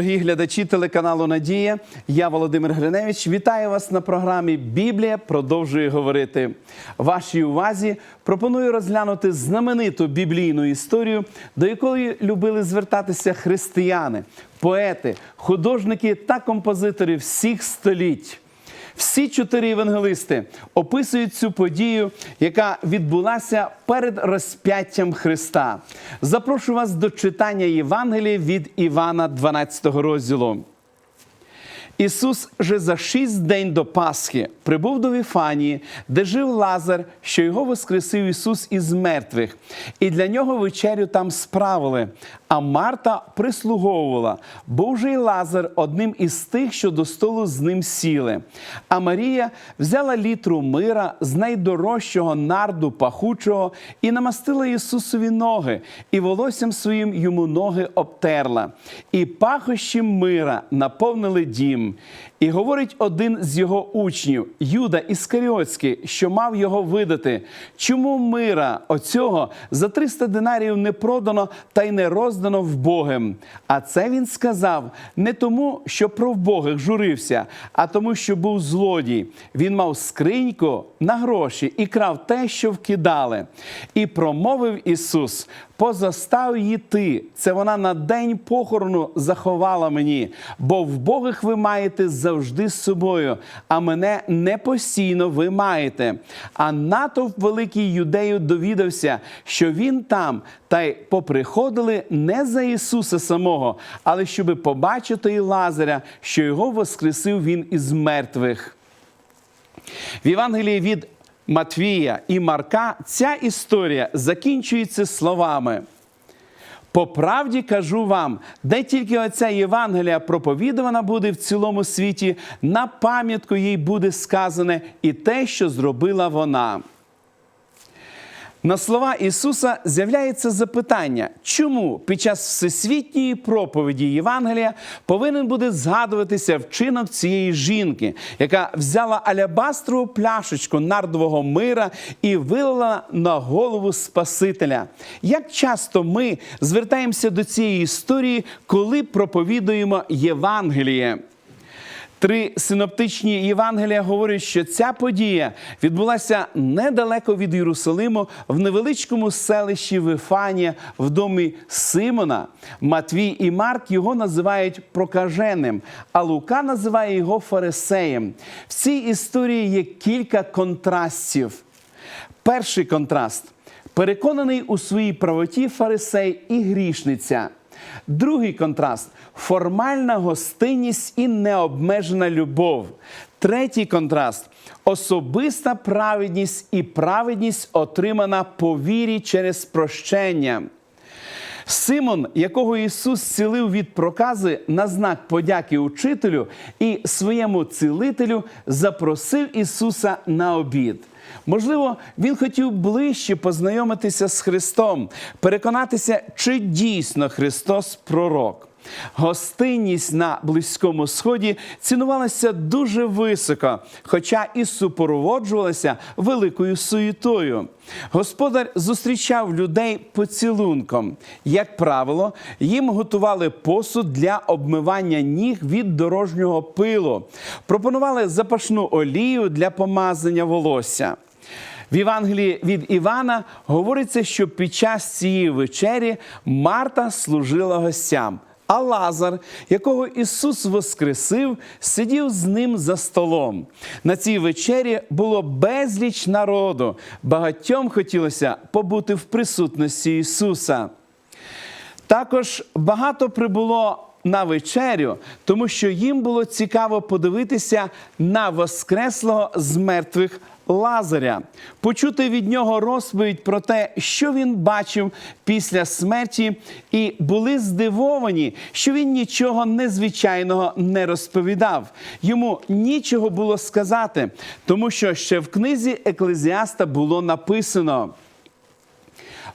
Дорогі глядачі телеканалу Надія, я Володимир Гриневич. Вітаю вас на програмі Біблія продовжує говорити. Вашій увазі пропоную розглянути знамениту біблійну історію, до якої любили звертатися християни, поети, художники та композитори всіх століть. Всі чотири євангелисти описують цю подію, яка відбулася перед розп'яттям Христа. Запрошую вас до читання Євангелія від Івана 12 розділу. Ісус же за шість день до Пасхи прибув до Віфанії, де жив Лазар, що його воскресив Ісус із мертвих, і для нього вечерю там справили. А Марта прислуговувала, бо вже й Лазар одним із тих, що до столу з ним сіли. А Марія взяла літру мира з найдорожчого нарду пахучого і намастила Ісусові ноги, і волоссям своїм йому ноги обтерла. І пахощі мира наповнили дім. І говорить один з його учнів, Юда Іскаріотський, що мав його видати. Чому мира оцього за 300 динарів не продано та й не роздано вбогим? А це він сказав не тому, що про вбогих журився, а тому, що був злодій. Він мав скриньку на гроші і крав те, що вкидали. І промовив Ісус. Позастав її ти, це вона на день похорону заховала мені, бо вбогих ви маєте завжди з собою, а мене не постійно ви маєте. А натовп великий юдею довідався, що він там, та й поприходили не за Ісуса самого, але щоби побачити і Лазаря, що його воскресив він із мертвих. В Євангелії від Матвія і Марка ця історія закінчується словами. По правді кажу вам, де тільки оця Євангелія проповідувана буде в цілому світі, на пам'ятку їй буде сказане і те, що зробила вона. На слова Ісуса з'являється запитання, чому під час всесвітньої проповіді Євангелія повинен буде згадуватися вчинок цієї жінки, яка взяла алябастрову пляшечку нардового мира і вилила на голову Спасителя. Як часто ми звертаємося до цієї історії, коли проповідуємо Євангеліє? Три синоптичні Євангелія говорять, що ця подія відбулася недалеко від Єрусалиму в невеличкому селищі Вифанія в домі Симона. Матвій і Марк його називають прокаженим, а Лука називає його фарисеєм. В цій історії є кілька контрастів. Перший контраст переконаний у своїй правоті фарисей і грішниця. Другий контраст формальна гостинність і необмежена любов. Третій контраст особиста праведність і праведність, отримана по вірі через прощення. Симон, якого Ісус зцілив від прокази на знак подяки учителю і своєму цілителю, запросив Ісуса на обід. Можливо, він хотів ближче познайомитися з Христом, переконатися, чи дійсно Христос пророк. Гостинність на Близькому Сході цінувалася дуже високо, хоча і супроводжувалася великою суєтою. Господар зустрічав людей поцілунком. Як правило, їм готували посуд для обмивання ніг від дорожнього пилу, пропонували запашну олію для помазання волосся. В Євангелії від Івана говориться, що під час цієї вечері Марта служила гостям. А Лазар, якого Ісус воскресив, сидів з ним за столом. На цій вечері було безліч народу. Багатьом хотілося побути в присутності Ісуса. Також багато прибуло на вечерю, тому що їм було цікаво подивитися на воскреслого з мертвих Лазаря, почути від нього розповідь про те, що він бачив після смерті, і були здивовані, що він нічого незвичайного не розповідав. Йому нічого було сказати, тому що ще в книзі Еклезіаста було написано.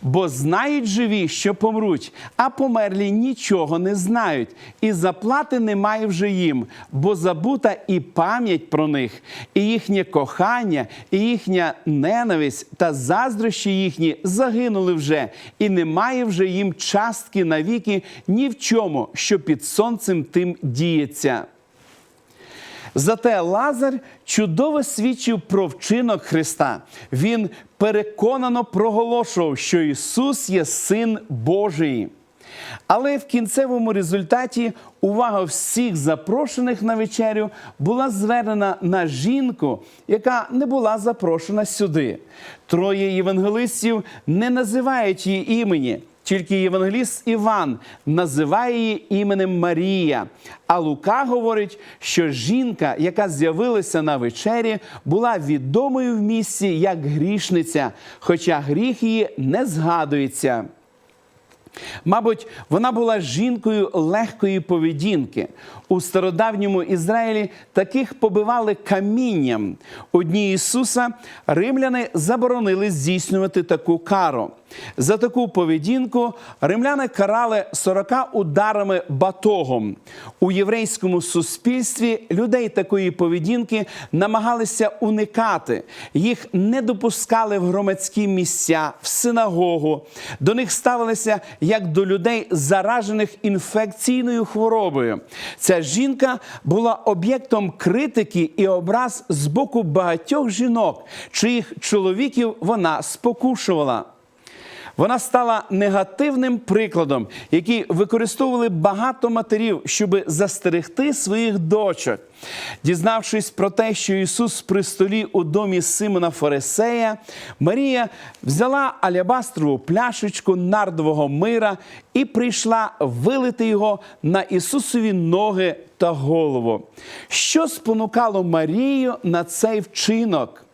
Бо знають живі, що помруть, а померлі нічого не знають, і заплати немає вже їм, бо забута і пам'ять про них, і їхнє кохання, і їхня ненависть та заздрощі їхні загинули вже, і немає вже їм частки навіки ні в чому, що під сонцем тим діється. Зате Лазар чудово свідчив про вчинок Христа. Він переконано проголошував, що Ісус є Син Божий. Але в кінцевому результаті увага всіх запрошених на вечерю була звернена на жінку, яка не була запрошена сюди. Троє євангелистів не називають її імені. Тільки євангеліст Іван називає її іменем Марія. А Лука говорить, що жінка, яка з'явилася на вечері, була відомою в місті як грішниця, хоча гріх її не згадується. Мабуть, вона була жінкою легкої поведінки. У стародавньому Ізраїлі таких побивали камінням. У дні Ісуса римляни заборонили здійснювати таку кару. За таку поведінку римляни карали 40 ударами батогом. У єврейському суспільстві людей такої поведінки намагалися уникати. Їх не допускали в громадські місця, в синагогу. До них ставилися як до людей, заражених інфекційною хворобою. Ця жінка була об'єктом критики і образ з боку багатьох жінок, чиїх чоловіків вона спокушувала. Вона стала негативним прикладом, який використовували багато матерів, щоб застерегти своїх дочок. Дізнавшись про те, що Ісус при столі у домі Симона Фарисея, Марія взяла алябастрову пляшечку нардового мира і прийшла вилити його на Ісусові ноги та голову. Що спонукало Марію на цей вчинок?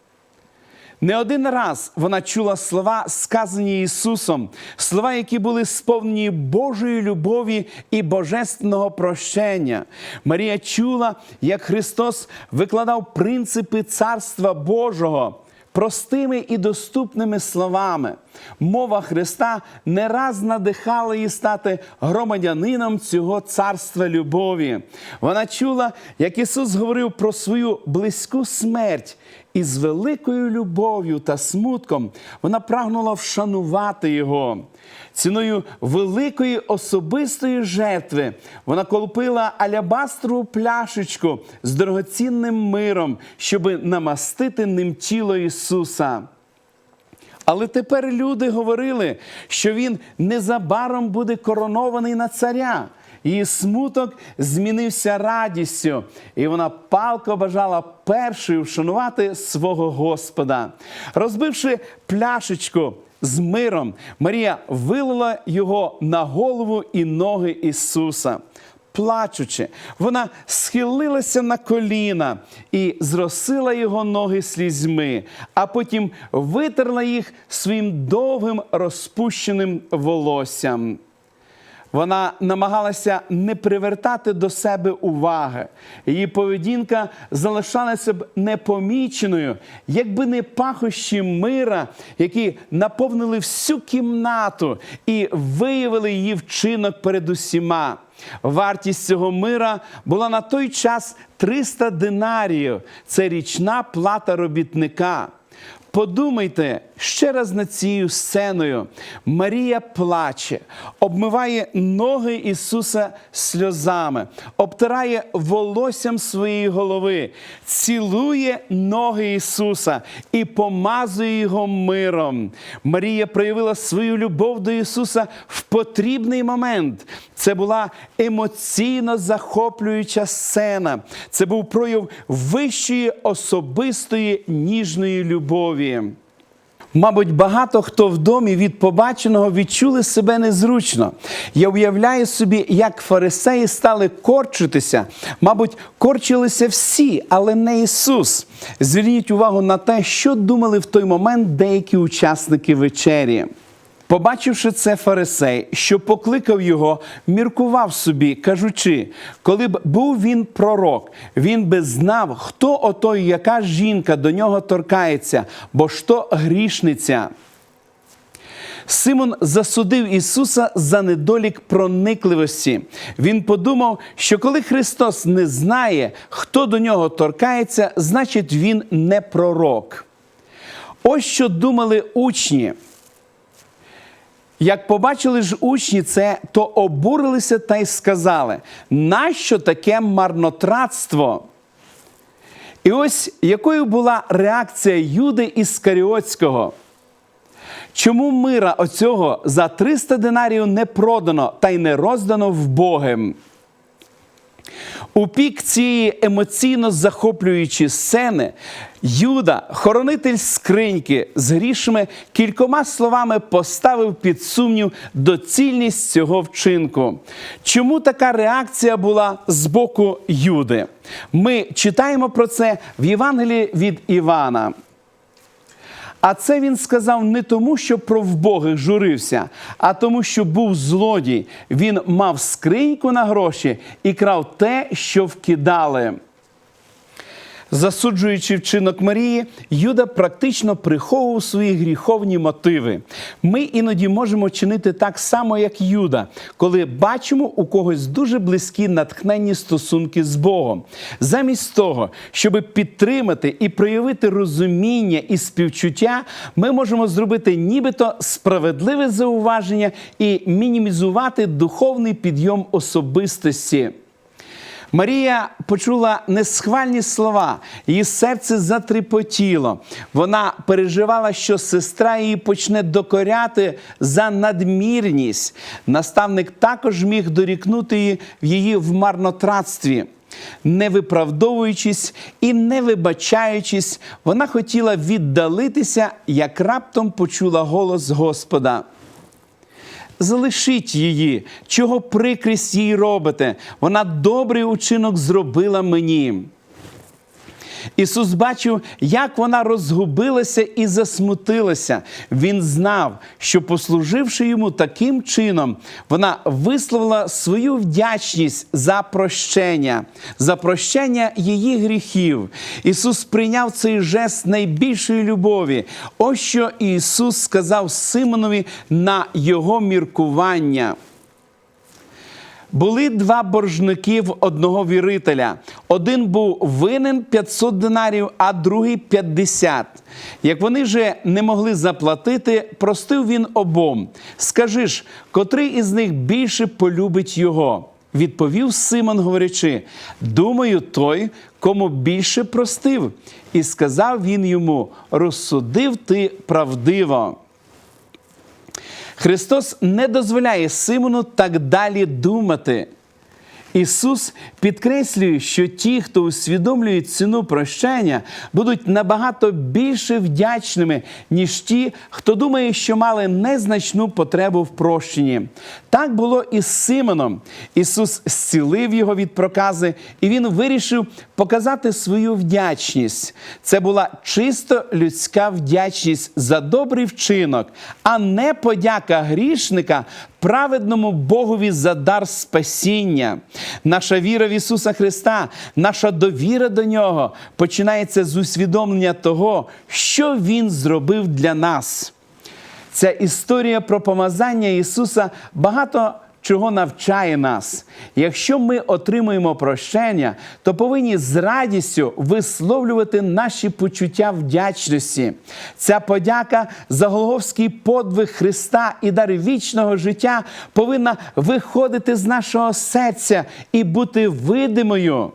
Не один раз вона чула слова, сказані Ісусом, слова, які були сповнені Божої любові і божественного прощення. Марія чула, як Христос викладав принципи Царства Божого. Простими і доступними словами мова Христа не раз надихала її стати громадянином цього царства любові. Вона чула, як Ісус говорив про свою близьку смерть, і з великою любов'ю та смутком вона прагнула вшанувати його. Ціною великої особистої жертви вона колупила алябастрову пляшечку з дорогоцінним миром, щоби намастити ним тіло Ісуса. Але тепер люди говорили, що він незабаром буде коронований на царя. Її смуток змінився радістю, і вона палко бажала першою вшанувати свого Господа. Розбивши пляшечку з миром, Марія вилила його на голову і ноги Ісуса. Плачучи, вона схилилася на коліна і зросила його ноги слізьми, а потім витерла їх своїм довгим розпущеним волоссям. Вона намагалася не привертати до себе уваги. Її поведінка залишалася б непоміченою, якби не пахощі мира, які наповнили всю кімнату і виявили її вчинок перед усіма. Вартість цього мира була на той час 300 динаріїв. Це річна плата робітника. Подумайте ще раз над цією сценою. Марія плаче, обмиває ноги Ісуса сльозами, обтирає волоссям своєї голови, цілує ноги Ісуса і помазує його миром. Марія проявила свою любов до Ісуса в потрібний момент. Це була емоційно захоплююча сцена. Це був прояв вищої особистої ніжної любові. Мабуть, багато хто в домі від побаченого відчули себе незручно. Я уявляю собі, як фарисеї стали корчитися. Мабуть, корчилися всі, але не Ісус. Зверніть увагу на те, що думали в той момент деякі учасники вечері. Побачивши це фарисей, що покликав його, міркував собі, кажучи, коли б був він пророк, він би знав, хто ото яка жінка до нього торкається, бо ж то грішниця. Симон засудив Ісуса за недолік проникливості. Він подумав, що коли Христос не знає, хто до нього торкається, значить він не пророк. Ось що думали учні. Як побачили ж учні це, то обурилися та й сказали: нащо таке марнотратство? І ось якою була реакція Юди Іскаріотського? Чому мира оцього за 300 динарів не продано та й не роздано в Богим? У пік цієї емоційно захоплюючої сцени Юда, хоронитель скриньки з грішми, кількома словами поставив під сумнів доцільність цього вчинку. Чому така реакція була з боку Юди? Ми читаємо про це в Євангелії від Івана. А це він сказав не тому, що про вбогих журився, а тому, що був злодій. Він мав скриньку на гроші і крав те, що вкидали. Засуджуючи вчинок Марії, Юда практично приховував свої гріховні мотиви. Ми іноді можемо чинити так само, як Юда, коли бачимо у когось дуже близькі натхненні стосунки з Богом. Замість того, щоб підтримати і проявити розуміння і співчуття, ми можемо зробити нібито справедливе зауваження і мінімізувати духовний підйом особистості. Марія почула несхвальні слова, її серце затріпотіло. Вона переживала, що сестра її почне докоряти за надмірність. Наставник також міг дорікнути її в її в марнотратстві. Не виправдовуючись і не вибачаючись, вона хотіла віддалитися, як раптом почула голос Господа. Залишіть її, чого прикрість їй робите. Вона добрий учинок зробила мені. Ісус бачив, як вона розгубилася і засмутилася. Він знав, що, послуживши йому таким чином, вона висловила свою вдячність за прощення, за прощення її гріхів. Ісус прийняв цей жест найбільшої любові. Ось що Ісус сказав Симонові на його міркування. Були два боржники в одного вірителя. Один був винен 500 динарів, а другий 50. Як вони же не могли заплатити, простив він обом. Скажи ж, котрий із них більше полюбить його? Відповів Симон, говорячи: Думаю, той, кому більше простив. І сказав він йому: розсудив ти правдиво. Христос не дозволяє Симону так далі думати. Ісус підкреслює, що ті, хто усвідомлює ціну прощення, будуть набагато більше вдячними, ніж ті, хто думає, що мали незначну потребу в прощенні. Так було і з Симоном. Ісус зцілив його від прокази, і він вирішив показати свою вдячність. Це була чисто людська вдячність за добрий вчинок, а не подяка грішника праведному Богові за дар спасіння. Наша віра в Ісуса Христа, наша довіра до Нього починається з усвідомлення того, що Він зробив для нас. Ця історія про помазання Ісуса багато чого навчає нас. Якщо ми отримуємо прощення, то повинні з радістю висловлювати наші почуття вдячності. Ця подяка за Голговський подвиг Христа і дар вічного життя повинна виходити з нашого серця і бути видимою.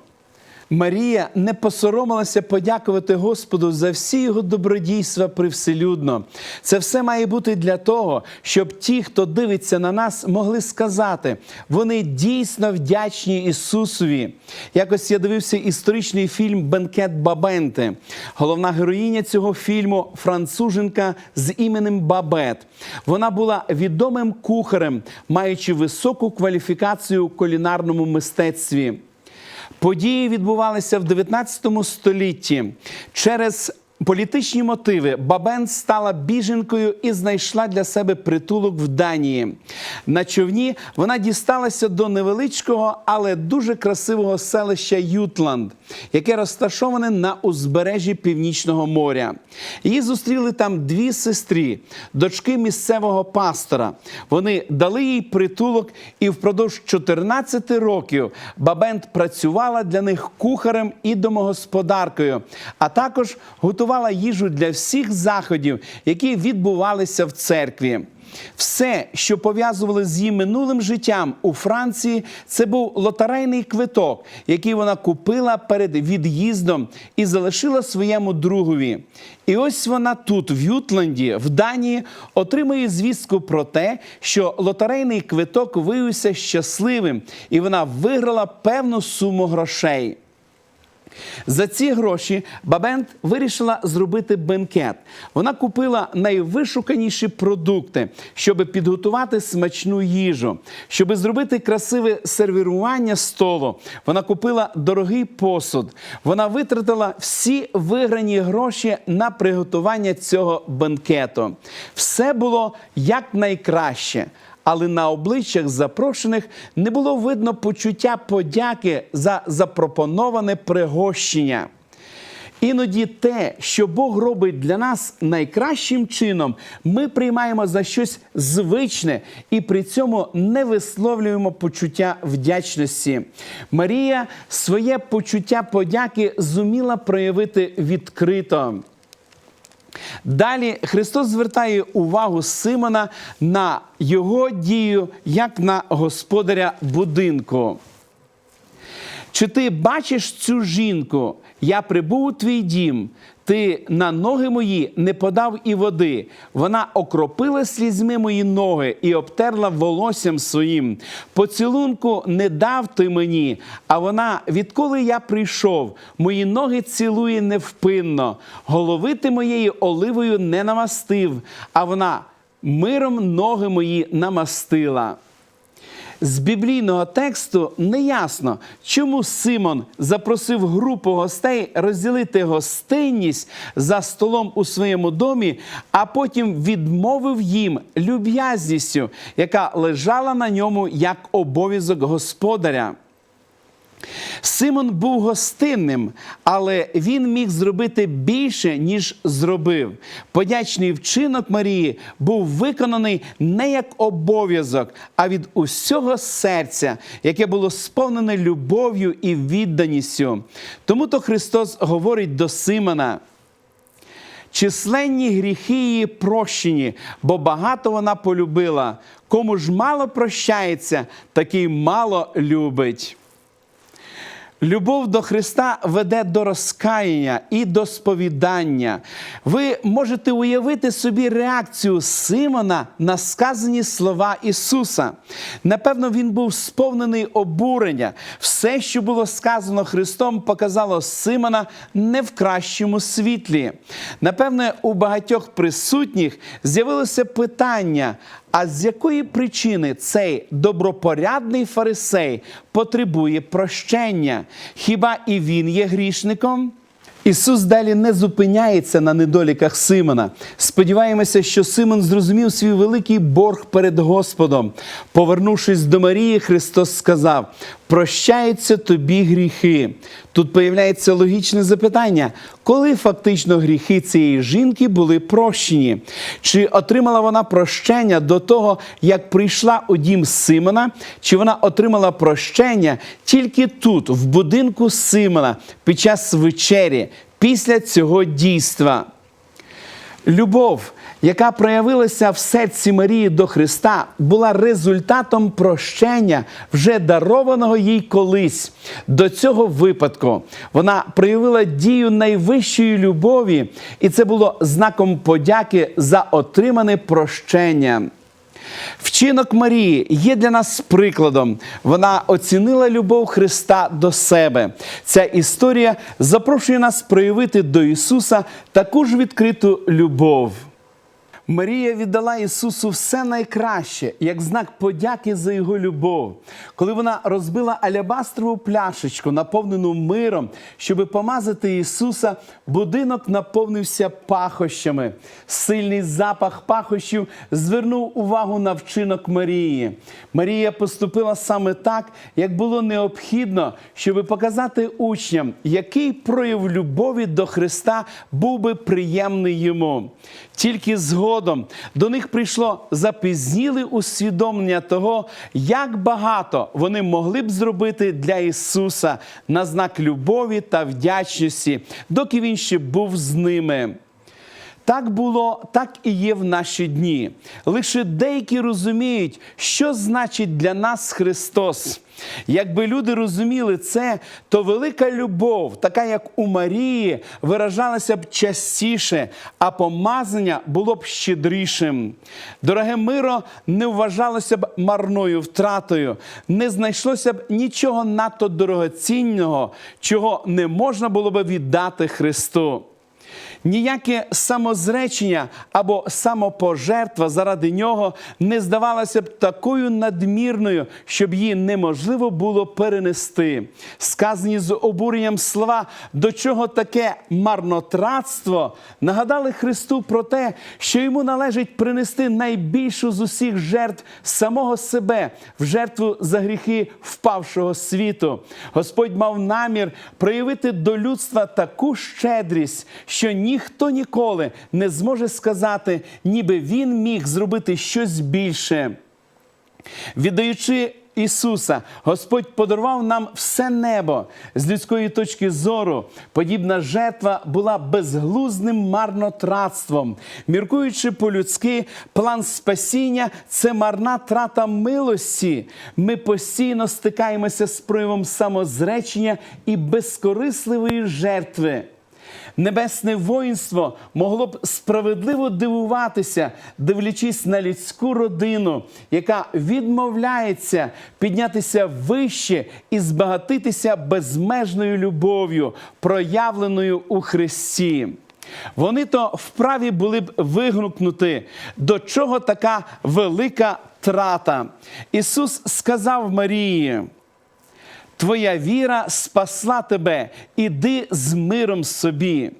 Марія не посоромилася подякувати Господу за всі його добродійства привселюдно. Це все має бути для того, щоб ті, хто дивиться на нас, могли сказати, вони дійсно вдячні Ісусові. Якось я дивився історичний фільм Бенкет Бабенти. Головна героїня цього фільму француженка з іменем Бабет. Вона була відомим кухарем, маючи високу кваліфікацію у кулінарному мистецтві. Події відбувалися в 19 столітті. Через політичні мотиви Бабен стала біженкою і знайшла для себе притулок в Данії. На човні вона дісталася до невеличкого, але дуже красивого селища Ютланд, яке розташоване на узбережжі Північного моря. Її зустріли там дві сестри, дочки місцевого пастора. Вони дали їй притулок, і впродовж 14 років Бабент працювала для них кухарем і домогосподаркою, а також готувала їжу для всіх заходів, які відбувалися в церкві. Все, що пов'язували з її минулим життям у Франції, це був лотерейний квиток, який вона купила перед від'їздом і залишила своєму другові. І ось вона тут, в Ютланді, в Данії, отримує звістку про те, що лотерейний квиток виявився щасливим, і вона виграла певну суму грошей. За ці гроші Бабент вирішила зробити бенкет. Вона купила найвишуканіші продукти, щоб підготувати смачну їжу, щоб зробити красиве сервірування столу. Вона купила дорогий посуд. Вона витратила всі виграні гроші на приготування цього бенкету. Все було якнайкраще але на обличчях запрошених не було видно почуття подяки за запропоноване пригощення. Іноді те, що Бог робить для нас найкращим чином, ми приймаємо за щось звичне і при цьому не висловлюємо почуття вдячності. Марія своє почуття подяки зуміла проявити відкрито. Далі Христос звертає увагу Симона на його дію як на господаря будинку. Чи ти бачиш цю жінку? Я прибув у твій дім, ти на ноги мої не подав і води. Вона окропила слізьми мої ноги і обтерла волоссям своїм. Поцілунку не дав ти мені, а вона, відколи я прийшов, мої ноги цілує невпинно, голови ти моєї оливою не намастив, а вона миром ноги мої намастила. З біблійного тексту не ясно, чому Симон запросив групу гостей розділити гостинність за столом у своєму домі, а потім відмовив їм люб'язністю, яка лежала на ньому як обов'язок господаря. Симон був гостинним, але він міг зробити більше, ніж зробив. Подячний вчинок Марії був виконаний не як обов'язок, а від усього серця, яке було сповнене любов'ю і відданістю. Тому то Христос говорить до Симона. Численні гріхи її прощені, бо багато вона полюбила. Кому ж мало прощається, такий мало любить. Любов до Христа веде до розкаяння і до сповідання. Ви можете уявити собі реакцію Симона на сказані слова Ісуса. Напевно, він був сповнений обурення. Все, що було сказано Христом, показало Симона не в кращому світлі. Напевне, у багатьох присутніх з'явилося питання. А з якої причини цей добропорядний фарисей потребує прощення? Хіба і він є грішником? Ісус далі не зупиняється на недоліках Симона. Сподіваємося, що Симон зрозумів свій великий борг перед Господом. Повернувшись до Марії, Христос сказав: прощаються тобі гріхи. Тут появляється логічне запитання, коли фактично гріхи цієї жінки були прощені? Чи отримала вона прощення до того, як прийшла у дім Симона, чи вона отримала прощення тільки тут, в будинку Симона, під час вечері, після цього дійства? Любов, яка проявилася в серці Марії до Христа, була результатом прощення, вже дарованого їй колись. До цього випадку вона проявила дію найвищої любові, і це було знаком подяки за отримане прощення. Вчинок Марії є для нас прикладом. Вона оцінила любов Христа до себе. Ця історія запрошує нас проявити до Ісуса таку ж відкриту любов. Марія віддала Ісусу все найкраще, як знак подяки за його любов. Коли вона розбила алябастрову пляшечку, наповнену миром, щоби помазати Ісуса, будинок наповнився пахощами. Сильний запах пахощів звернув увагу на вчинок Марії. Марія поступила саме так, як було необхідно, щоби показати учням, який прояв любові до Христа був би приємний йому. Тільки згодом до них прийшло запізніле усвідомлення того, як багато вони могли б зробити для Ісуса на знак любові та вдячності, доки Він ще був з ними. Так було, так і є в наші дні. Лише деякі розуміють, що значить для нас Христос. Якби люди розуміли це, то велика любов, така як у Марії, виражалася б частіше, а помазання було б щедрішим. Дороге миро не вважалося б марною втратою, не знайшлося б нічого надто дорогоцінного, чого не можна було б віддати Христу. Ніяке самозречення або самопожертва заради нього не здавалося б такою надмірною, щоб її неможливо було перенести. Сказані з обуренням слова, до чого таке марнотратство, нагадали Христу про те, що йому належить принести найбільшу з усіх жертв самого себе в жертву за гріхи впавшого світу. Господь мав намір проявити до людства таку щедрість, що ніхто ніколи не зможе сказати, ніби він міг зробити щось більше. Віддаючи Ісуса, Господь подарував нам все небо з людської точки зору. Подібна жертва була безглузним марнотратством. Міркуючи по-людськи, план спасіння це марна трата милості. Ми постійно стикаємося з проявом самозречення і безкорисливої жертви. Небесне воїнство могло б справедливо дивуватися, дивлячись на людську родину, яка відмовляється піднятися вище і збагатитися безмежною любов'ю, проявленою у Христі. Вони то вправі були б вигукнути, до чого така велика трата. Ісус сказав Марії. Твоя віра спасла тебе, іди з миром собі.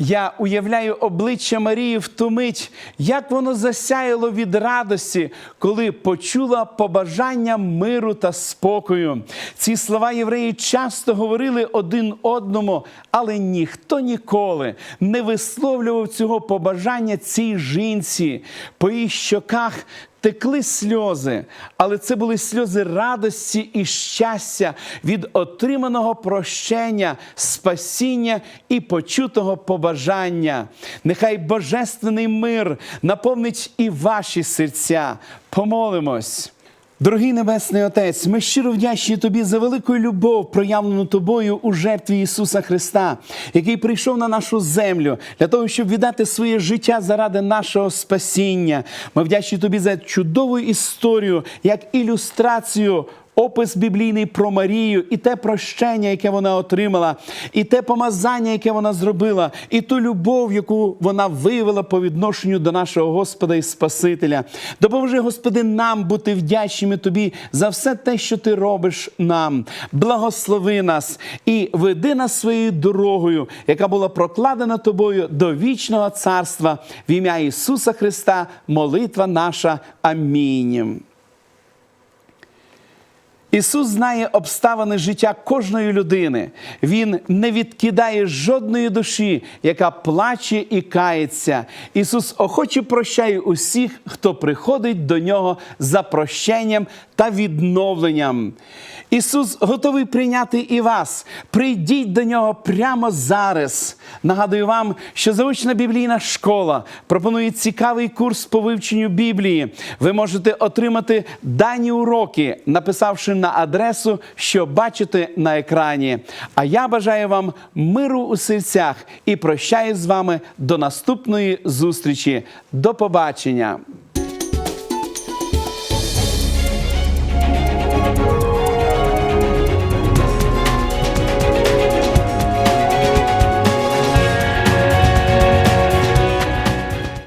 Я уявляю обличчя Марії в ту мить, як воно засяяло від радості, коли почула побажання миру та спокою. Ці слова євреї часто говорили один одному, але ніхто ніколи не висловлював цього побажання цій жінці. По її щоках Текли сльози, але це були сльози радості і щастя від отриманого прощення, спасіння і почутого побажання. Нехай божественний мир наповнить і ваші серця. Помолимось. Дорогий Небесний Отець, ми щиро вдячні Тобі за велику любов, проявлену Тобою у жертві Ісуса Христа, який прийшов на нашу землю для того, щоб віддати своє життя заради нашого спасіння. Ми вдячні Тобі за чудову історію, як ілюстрацію. Опис біблійний про Марію, і те прощення, яке вона отримала, і те помазання, яке вона зробила, і ту любов, яку вона виявила по відношенню до нашого Господа і Спасителя. Допоможи, Господи, нам бути вдячними Тобі за все те, що Ти робиш нам. Благослови нас і веди нас своєю дорогою, яка була прокладена тобою до вічного царства в ім'я Ісуса Христа. Молитва наша. Амінь. Ісус знає обставини життя кожної людини. Він не відкидає жодної душі, яка плаче і кається. Ісус охоче прощає усіх, хто приходить до нього за прощенням та відновленням. Ісус готовий прийняти і вас. Прийдіть до нього прямо зараз. Нагадую вам, що заочна біблійна школа пропонує цікавий курс по вивченню Біблії. Ви можете отримати дані уроки, написавши на адресу, що бачите на екрані. А я бажаю вам миру у серцях і прощаюсь з вами до наступної зустрічі. До побачення!